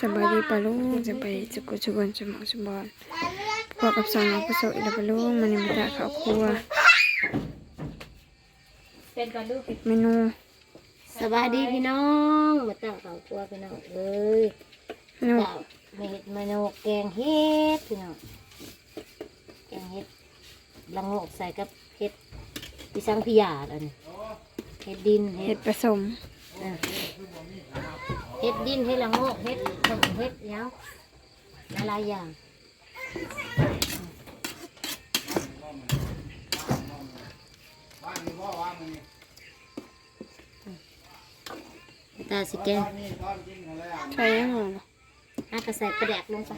สบายดีปะลุงสบายดีสุขสุขนสมองสมบอนพวกกับสองน้องประสบอีกแล้วปะลุงมันยังไม่ได้ข้าวครัวเป็นก่อนลูกเมนูสบายดีพี่น้องมาตั้งเต่าตัวพี่น้องเอ้ยเมนูเต่าเม็ดมะนาวแกงเห็ดพี่น้องแกงเห็ดละโงกใส่กับเห็ดพิซังพิยาอันนี้เห็ดดินเห็เห็ดดผสมอะ เห็ดดินเห็ดละโงกเห็ดผงเห็ดเนี้ยหลายๆอย่างตาสิแกงใส่ยังไงล่ะอากระใส่ประแดกลงไป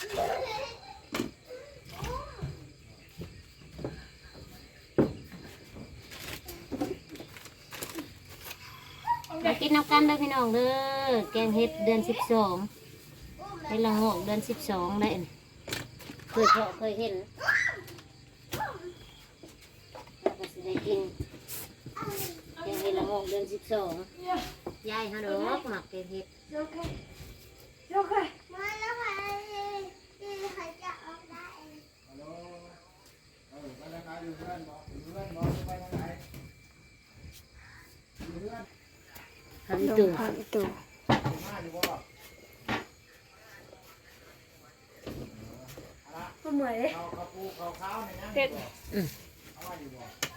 มากินน้ำกันเด้อพี่น้องเด้อแกงเห็ดเดือนสิบสองเห็ดละโงกเดือนสิบสองได้เคยเพาะเคยเห็นแล้วก็สิได้กินแกงเห็ดละโงกเดือนสิบสองยายฮะดอกหมักแกงเห็ด ทำลตู่งผักอีตู่เผ็ดอัน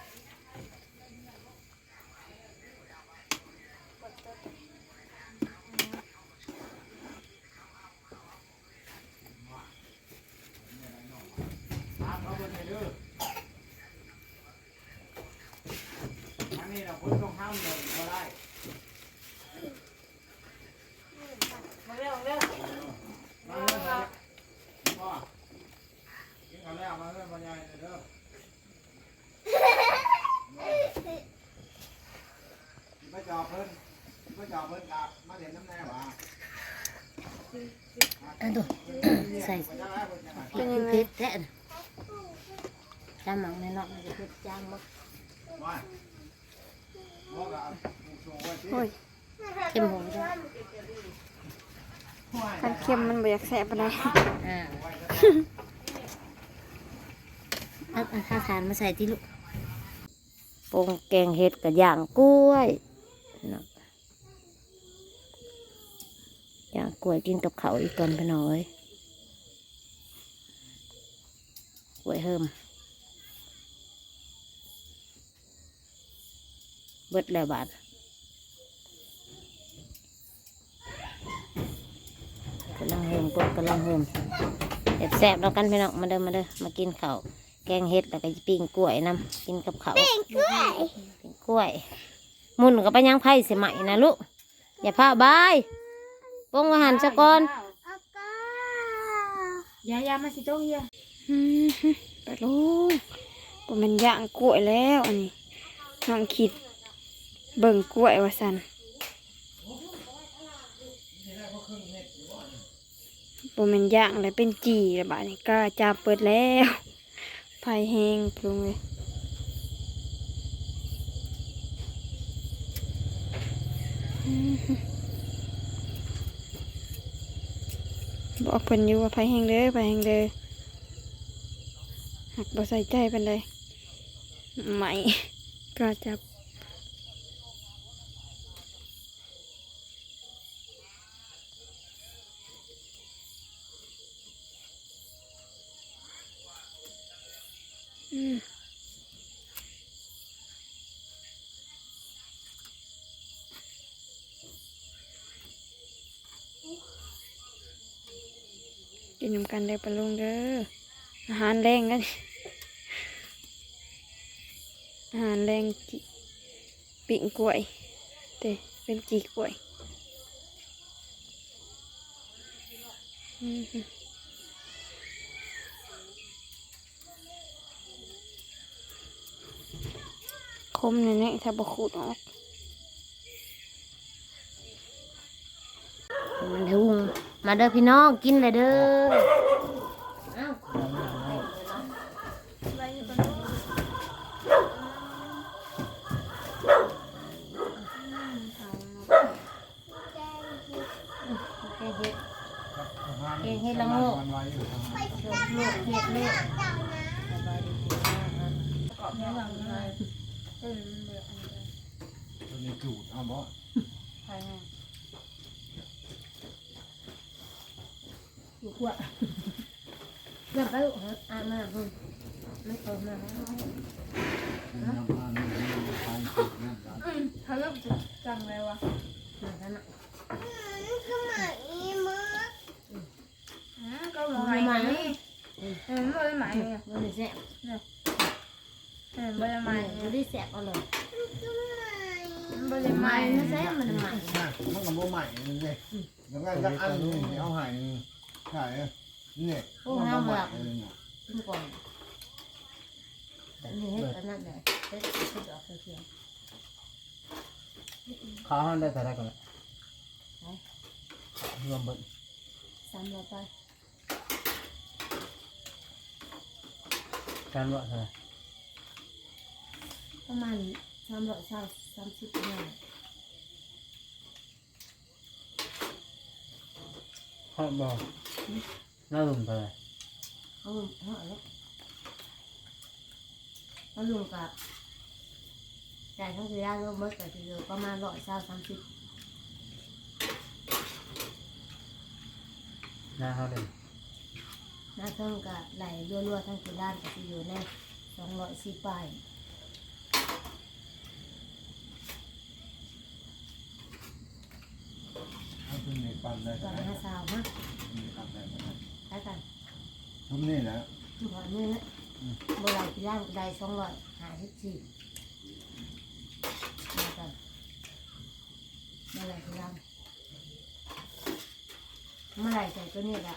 นี้เราคนต้องห้ามเลยก็ได้มาเร็วเร็วมาเรื่องนี้พ่อกินข้าวแล้วมาเรื่องบรรยายเด้อไปจอบเพิ่นไปจอบเพิ่นกับมาเห็นน้ำแน่หว่าอันตัวใส่ไปจังแล้วเพิ่นยังไงพริกคือเผ็ดแท้น่ะจำหมักในนอกมันจะเผ็ดจางบ่ว่าบอกกับผู้ชมไว้สิ โอ้ยเข้มหอมด้วยคันเค็มมันบ่อยากแสบปานใดอ่าเอาเอาข้าวสารมาใส่ที่ลูกปรุงแกงเห็ดกับย่างกล้วยเนาะย่างกล้วยกินกับเขาวอีกก่อนไปหน่อยกล้วยเฮิม เบิดแล้วบาทกำลังเฮิมกดกำลังเฮิมแซ่บๆแล้วกันพี่น้องมาเด้อมาเด้อมากินข้าวแกงเห็ดแล้วก็ปิ้งกล้วยนำกินกับเขาวปิ้งกล้วยปิ้งกล้วยมุนกับไปยังไผ่เสียใหม่นะลูกอย่าพาบายปงอาหารสะก่อนยายามาสิโต๊ะเฮียอืมปะลุงบ่แมันย่างกล้วยแล้วอันนี้น้องคิด เบิ่งกล้วยว่าซั่นบ่แมนย่างแล้วเป็นจีแล้วบาดนี้ก็จับเปิดแล้วไฟแห้งปรุงเลยบอกเพิ่นอยู่ว่าไฟแห้งเด้อไฟแห้งเด้อหักบ่ใส่ใจปานใดไหมก็จับ อืม กินนำกันได้ปะลุงเด้ออาหารแรงกันอาหารแรงจิปิ่งกล้วยเต้เป็นจีกล้วยคมแน่ๆถ้าบ่ขูดออกมันทุ่ง มาเด้อพี่น้องกินเลยเด้อเอ้าแกงเห็ดเองให้ละโงกมันไว้อยู่ทางนั้นลวกลวกเห็ดเล็กสบายดีพี่น้องอะตัวนี้จูดเอาบ่ อยู่ขวดเริ่มไปลูกฮะอ่านมาพุ่นไม่เปิดมาแล้วน้ำมันนี่ทางติดนั่นกันเขาเริ่มจังเลยวะมาท่านอะก็หมายนี่เออไม่ได้หมายเนี่ยมันแซ่บเออไม่ได้หมายมันได้แซ่บเอาเลยไม่ได้หมายมันแซ่บมันใหม่น่ะมันก็บ่ใหม่นี่เด้แล้วก็จะอันนี้เอาให้ ใช่นี่มันบ่ใหม่เลยเนี่ยขึ้นก่อนแต่นี่เห็ดอันนั้นเลยเห็ดเห็ดออกเขียวข้าวหันได้แต่ได้ก่อนแหละรวมเบิดๆซ้ำเราไปการว่าเท่าไหร่ประมาณสามร้อยสามสามสิบหน่อยข้าวบอก น่ารุมเท่าไหร่เอาเอาแล้วแล้วลุงกับจ่ายทั้งสี่ด้านรวมหมดก็จะอยู่ประมาณร้อยสามสามสิบหน้าเขาเด่นหน้าเครื่องก็ไหลรัวๆทั้งสี่ด้านก็จะอยู่ในสองร้อยสี่ปลาย เอาตัวนี้ปั่นได้ตอนไหมห้าสาวฮะนี่ปั่นได้ไหมใช้กันทุกนี่แหละขอเนื้อโบราณสี่ด้านก็ได้สองร้อยห้าสิบสี่มากันเมื่อไหรสี่ด้านเมื่อไหรใส่ตัวนี้ละ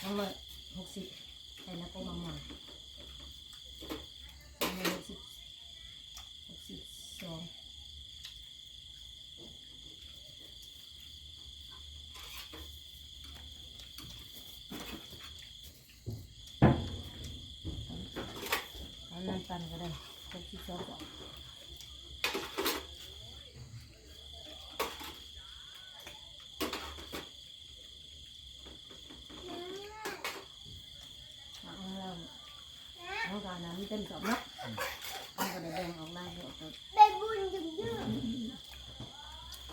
สองร้อยหกสิบใส่น้ำปูมังมันสองร้อยหกสิบหกสิบสอง เอาน้ำ ปันก็ได้หกสิบสอบก่อนเอาเราเอาการน้ำเต็มสองนาะเอาก็ได้แบ่งออกได้เยอะก็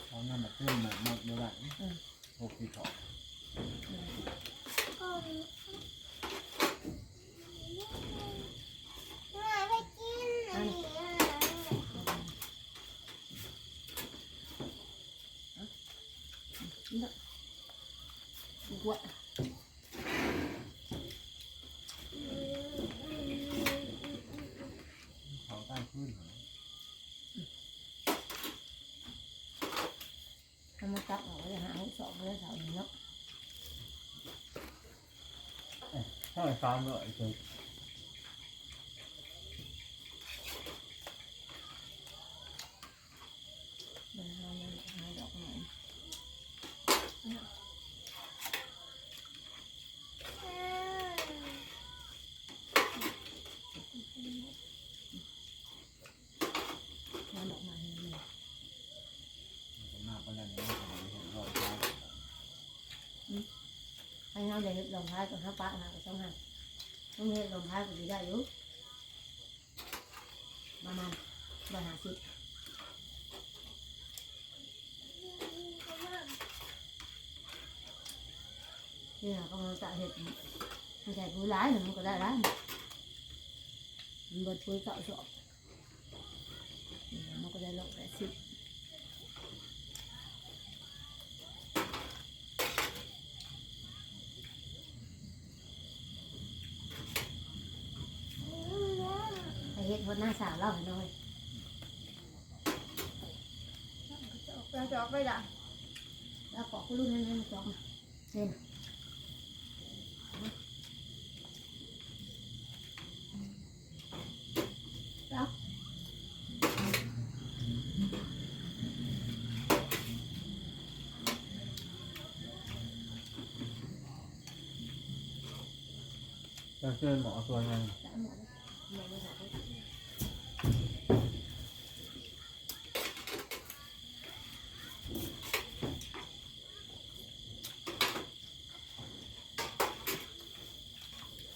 เอาน้ำมาเต้นมาหมดเมื่อไหร่หกสิบสอง หัว เขาใต้ขึ้น ทำมาตักออกเลยหาสองเลยสาวเนาะ เท่าไหร่สามร้อยเจ็ด มันหาเงินหาดอกไม้ หาดอกไม้ให้มัน หน้าไปแล้วนี่เห็นรอยเท้า ให้เราได้ลงท้ายกับห้าปะนะก็ต้องหันต้องเฮ็ดลงท้ายก็ดีได้อยู่ประมาณร้อยห้าสิบนี่เราก็มาจะเห็ดมันใส่ปุ๋ยร้ายหนึ่งมันก็ได้แล้วมันเบิดปุ๋ยเก่าสอบนี่มันก็ได้ลงแปดสิบ ดหัวหน้าสาวเล่าให้หน่อยเราจออกไปละแล้วปอกกูลูกนั่นนั่นจอกนะเห็นแล้วจะเชิญหมอส่วนยัง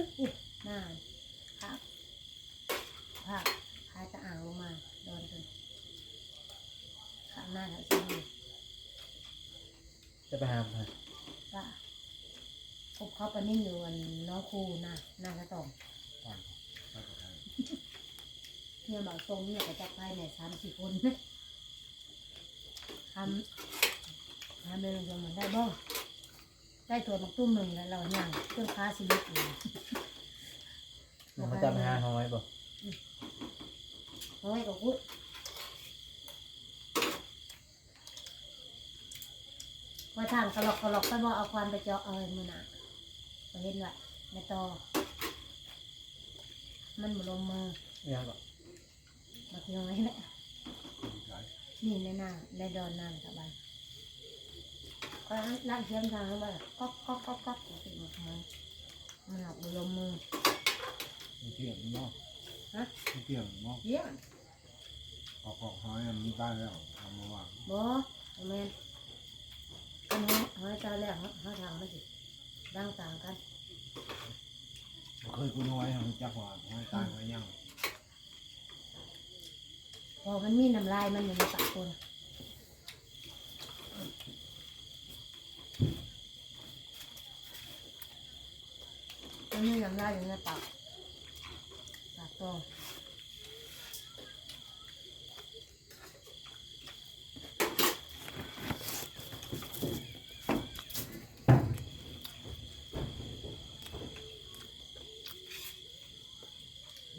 นิ่นนะกันเลาะลมปลาหันนะก็จะเอาประจำหมองมันออกเลยหน้าภาพภาพพายตะอ่างลงมาโดนจนข้างหน้าแถวซีนจะไปหามันก็พบเขาปลานิ่นอยู่วันน้องครูหน้าหน้ากระตองเนี่ยบอกตรงเนี่ยก็จะไปเนี่ยสามสี่คนนะทำทำเป็นลงมันได้บ้าง ได้ตัวมักตุ้มหนึ่งแล้วเราย่างเครื่องค้าสิลิกอยู่มันเขาจะไปหาหอยบ่น้อยกับพุดว่าทางกระหลอกกระหลอกไปบอกเอาควันไปเจาะเอามือหนาไปเห็นว่าในตอมันบ่ลงมือยังบ่มาเที่ยวไว้แหละนี่ในหน้าในดอนนานสบาย ก็ล่งเทียมทางเขามาก๊อกก๊อกก๊อกก๊อกติดหมดเลยมันหลับบ่ลงมือเกี่ยงเนาะฮะเกี่ยงเนาะเยี่ยมออกของหอยมันตายแล้วทำมาวางบ่แมนอันนี้หอยตาแรกเขาทางไม่สิร่างต่างกันเคยกูน้อยมันจักว่าหอยตายหอยยังพอมันมีน้ำลายมันอยู่ในปากคน มันมีน้ำลายอยู่ในปากปากโต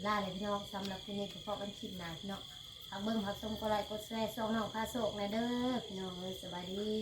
ลาเลยพี่น้องสำหรับที่นี่ก็พอกันคลิปหน้าพี่น้องทางเบิ่งผักส้มก็ไลค์กดแชร์ส่องน้องพาโศกนะเด้อพี่น้องสบายดี